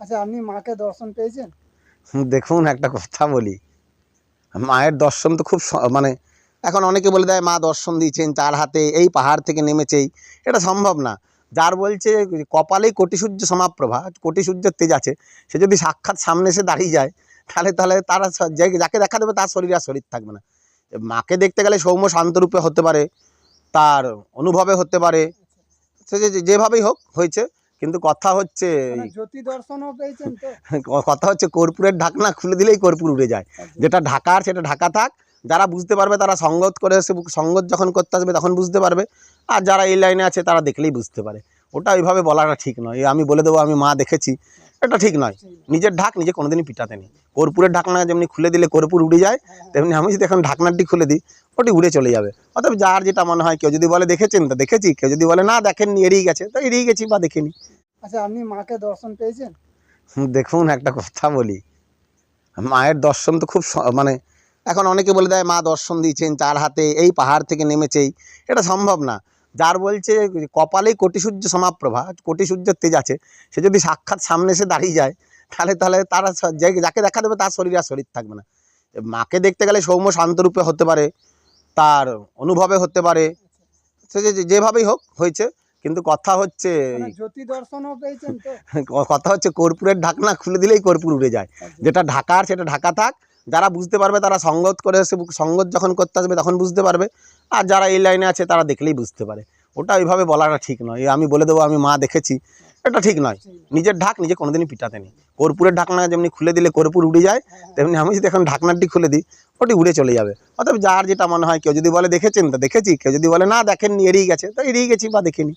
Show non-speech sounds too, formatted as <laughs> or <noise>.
আচ্ছা আপনি মাকে দর্শন পেয়েছেন? দেখুন, একটা কথা বলি। মায়ের দর্শন তো খুব মানে এখন অনেকে বলে দেয়, মা দর্শন দিয়েছেন চার হাতে এই পাহাড় থেকে নেমেছেই। এটা সম্ভব না। যার বলছে, কপালেই কোটি সূর্য সমাপ্রভা কোটি সূর্যের তেজ আছে। সে যদি সাক্ষাৎ সামনে এসে দাঁড়িয়ে যায়, তাহলে তাহলে তারা যাকে দেখা দেবে, তার শরীর আর শরীর থাকবে না। মাকে দেখতে গেলে সৌম্য শান্তরূপে হতে পারে, তার অনুভবে হতে পারে। সে যেভাবেই হোক, হয়েছে। কিন্তু কথা হচ্ছে মানে জ্যোতি দর্শনও পেয়েছেন তো। কথা হচ্ছে কর্পূরের ঢাকনা খুলে দিলেই কর্পূর উড়ে যায়। যেটা ঢাকার সেটা ঢাকা থাক যারা বুঝতে পারবে তারা সঙ্গত করে এসে সঙ্গত যখন করতে আসবে তখন বুঝতে পারবে। আর যারা এই লাইনে আছে তারা দেখলেই বুঝতে পারে। ওটা ওইভাবে বলাটা ঠিক নয়। আমি বলে দেবো আমি মা দেখেছি। এটা ঠিক নয়। নিজের ঢাক নিজে কোনোদিনই পিটাতে নেই। কর্পূরের ঢাকনা যেমনি খুলে দিলে কর্পূর উড়ে যায় তেমনি আমি যদি এখন ঢাকনাটি খুলে দিই ওটি উড়ে চলে যাবে। অতএব যার যেটা মনে হয় কেউ যদি বলে দেখেছেন তো দেখেছি। কেউ যদি বলে না দেখেননি এড়িয়ে গেছে তো এড়িয়ে গেছি বা দেখেনি। আচ্ছা আপনি মাকে দর্শন পেয়েছেন? দেখুন একটা কথা বলি। মায়ের দর্শন তো খুব মানে এখন অনেকে বলে দেয় মা দর্শন দিয়েছেন চার হাতে এই পাহাড় থেকে নেমেছেই। এটা সম্ভব না। যার বলছে কপালেই কোটি সূর্য সমাপ্রভা কোটি সূর্যের তেজ আছে সে যদি সাক্ষাৎ সামনে এসে দাঁড়িয়ে যায় তাহলে তাহলে তারা যাকে দেখা দেবে তার শরীর আর শরীর থাকবে না। মাকে দেখতে গেলে সৌম্য শান্তরূপে হতে পারে তার অনুভবে হতে পারে সে যেভাবেই হোক হয়েছে কিন্তু কথা হচ্ছে মানে <laughs> কথা হচ্ছে কর্পূরের ঢাকনা খুলে দিলেই কর্পূর উড়ে যায়। যেটা ঢাকার সেটা ঢাকা থাক যারা বুঝতে পারবে, তারা সঙ্গত করে সঙ্গত যখন করতে আসবে, তখন বুঝতে পারবে। আর যারা এই লাইনে আছে, তারা দেখলেই বুঝতে পারে। ওটা ওইভাবে বলাটা ঠিক নয়। আমি বলে দেবো, আমি মা দেখেছি, এটা ঠিক নয়। নিজের ঢাক নিজে কোনোদিনই পিটাতে নেই। কর্পূরের ঢাকনা যেমনি খুলে দিলে কর্পূর উড়ে যায়, তেমনি আমি যদি এখন ঢাকনাটি খুলে দিই, ওটি উড়ে চলে যাবে। অতএব যার যেটা মনে হয়, কেউ যদি বলে দেখেছেন, তো দেখেছি। কেউ যদি বলে, না, দেখেননি, এড়িয়ে গেছে। তো এড়িয়ে গেছি বা দেখিনি।